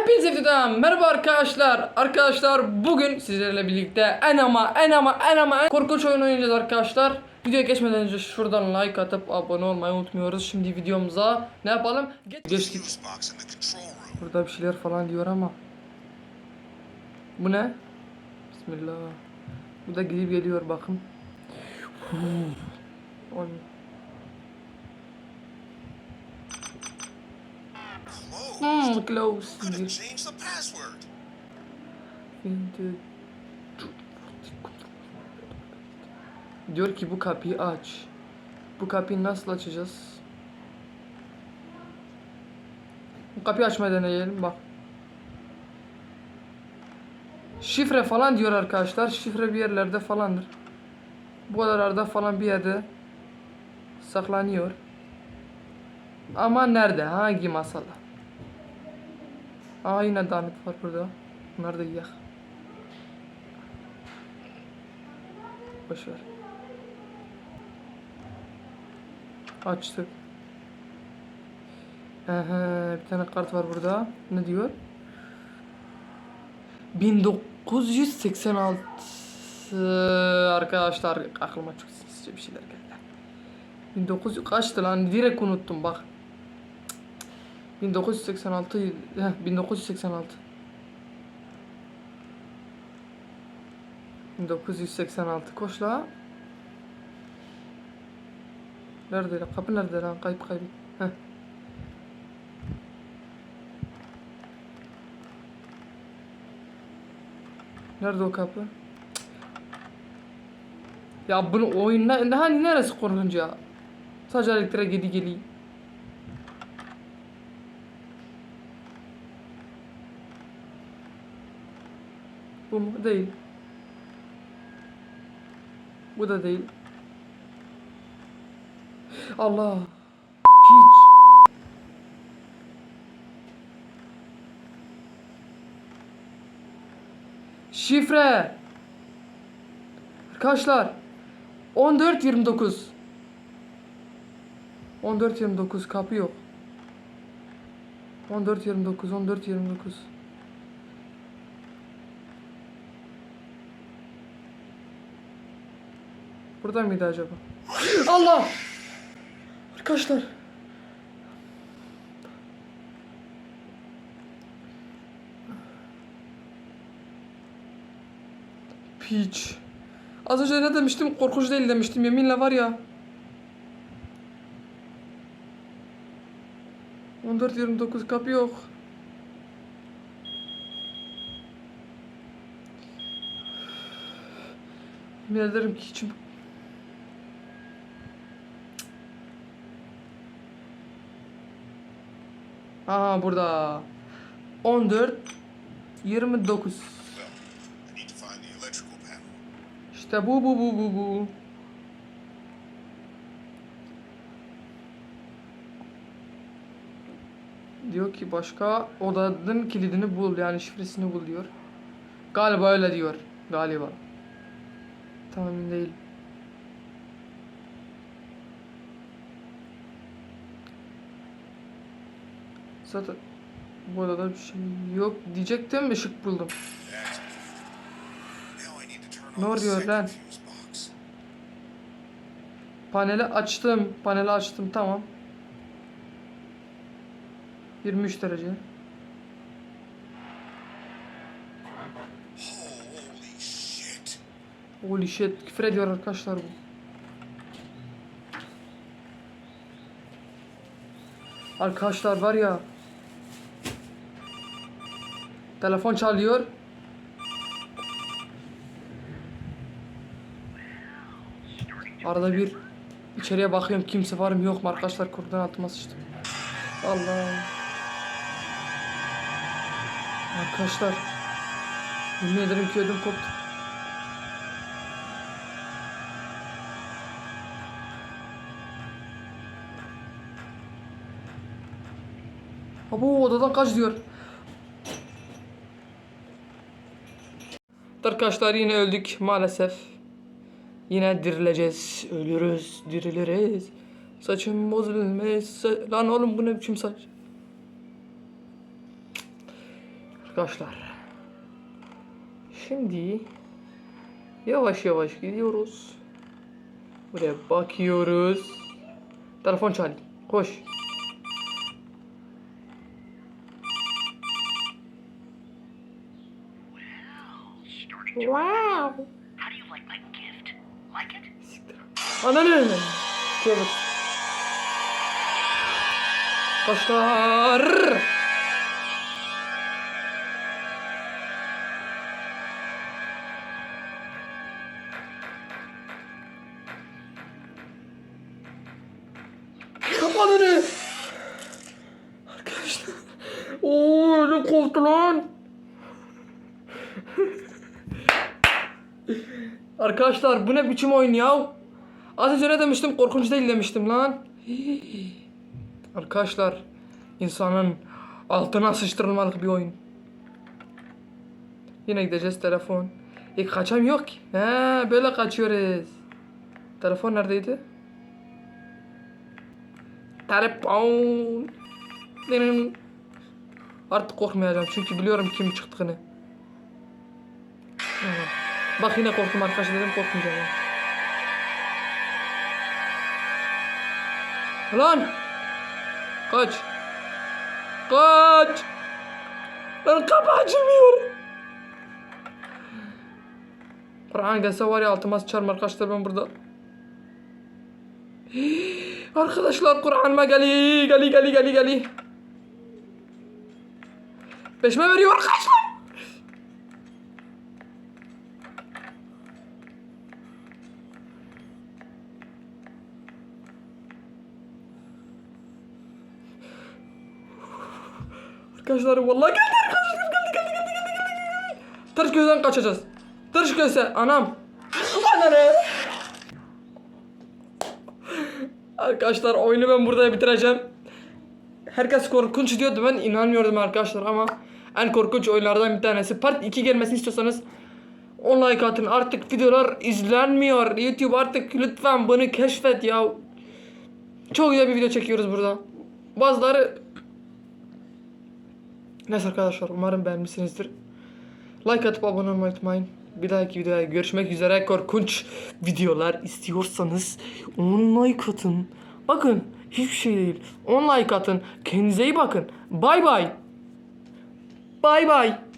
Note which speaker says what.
Speaker 1: Hepinize videodan merhaba arkadaşlar. Arkadaşlar bugün sizlerle birlikte en ama en ama en ama en korkunç oyun oynayacağız arkadaşlar. Videoya geçmeden önce şuradan like atıp abone olmayı unutmuyoruz. Şimdi videomuza ne yapalım? Geç
Speaker 2: room.
Speaker 1: Burada bir şeyler falan diyor ama. Bu ne? Bismillah. Bu da gidip geliyor bakın. Oy. Hmm, close.
Speaker 2: Couldn't change the password.
Speaker 1: Diyor ki bu kapıyı aç. Bu kapıyı nasıl açacağız? Bu kapıyı açmayı deneyelim bak. Şifre falan diyor arkadaşlar. Şifre bir yerlerde falandır. Bu aralarda falan bir yerde saklanıyor. Ama nerede? Hangi masada? Aa yine damit var burada. Bunları da yiyek. Boş ver. Açtık. Aha, bir tane kart var burada. Ne diyor? 1986 arkadaşlar aklıma çok sinsice bir şeyler geldi. 1900 kaçtı lan? Direkt unuttum bak. 1986 heh, 1986 1986 koş la. Nerede lan? Kapı nerede lan? Kayıp kayıp. Heh. Nerede o kapı? Ya bunu oyunda hani neresi korkunç? Sadece elektriğe gidi geliyor. Bu mu? Değil. Bu da değil. Allah. Piç. Şifre. Arkadaşlar. 1429. 1429 kapı yok. 1429 1429. Burada mıydı acaba? Allah! Arkadaşlar. Piç. Az önce ne demiştim? Korkunç değil demiştim. Yeminle var ya. 14.29 kapı yok. Yemin ederim ki içim Aa burada. 14 29.
Speaker 2: So, I need to find the electrical panel.
Speaker 1: İşte bu bu bu bu bu. Diyor ki başka odanın kilidini bul yani şifresini bul diyor. Galiba öyle diyor. Galiba. Tam emin değil. Zaten bu odada bir şey yok diyecektim ışık buldum. Ne oluyor lan? Paneli açtım. Paneli açtım tamam. 23 derece.
Speaker 2: Holy shit.
Speaker 1: Küfür ediyor arkadaşlar bu. Arkadaşlar var ya. Telefon çalıyor. Arada bir içeriye bakıyorum kimse var mı yok mu arkadaşlar korkudan altıma sıçtım. Allah. Arkadaşlar. Yemin ederim ki ödüm koptu. Abo odadan kaç diyor. Arkadaşlar yine öldük maalesef. Yine dirileceğiz. Ölürüz, diriliriz. Saçım bozulmuş. Sa- Lan oğlum bu ne biçim saç? Arkadaşlar. Şimdi yavaş yavaş gidiyoruz. Buraya bakıyoruz. Telefon çalıyor. Koş. Wow.
Speaker 3: How do you like my gift? Like it?
Speaker 1: Ananı. Tövbe. Arkadaşlar. Ananı. Arkadaşlar. Oo ne korktu lan. Arkadaşlar bu ne biçim oyun ya? Az önce ne demiştim? Korkunç değil demiştim lan. Arkadaşlar insanın altına sıçtırılmalık bir oyun. Yine gideceğiz telefon. E kaçam yok ki. He böyle kaçıyoruz. Telefon neredeydi? Telefon. Artık korkmayacağım çünkü biliyorum kim çıktığını. Evet. Bak yine korktum arkadaşlar dedim korkmayacağım. ya. Lan! Kaç! Kaç! Lan kapı açılmıyor! Kur'an gelse var ya altıma sıçarım arkadaşlar ben burada. Arkadaşlar Kur'an'ıma geli geli geli geli geli. Peşme veriyor arkadaşlar. Arkadaşlar vallahi geldi arkadaşlar geldi geldi geldi geldi geldi geldi. Tırş gözden kaçacağız. Tırş gözse anam. Ananı. Arkadaşlar oyunu ben burada bitireceğim. Herkes korkunç diyordu ben inanmıyordum arkadaşlar ama en korkunç oyunlardan bir tanesi. Part 2 gelmesini istiyorsanız 10 like atın. Artık videolar izlenmiyor. YouTube artık lütfen bunu keşfet ya. Çok güzel bir video çekiyoruz burada. Bazıları Neyse arkadaşlar umarım beğenmişsinizdir. Like atıp abone olmayı unutmayın. Bir dahaki videoya görüşmek üzere. Korkunç videolar istiyorsanız 10 like atın. Bakın hiçbir şey değil. 10 like atın. Kendinize iyi bakın. Bay bay. Bay bay.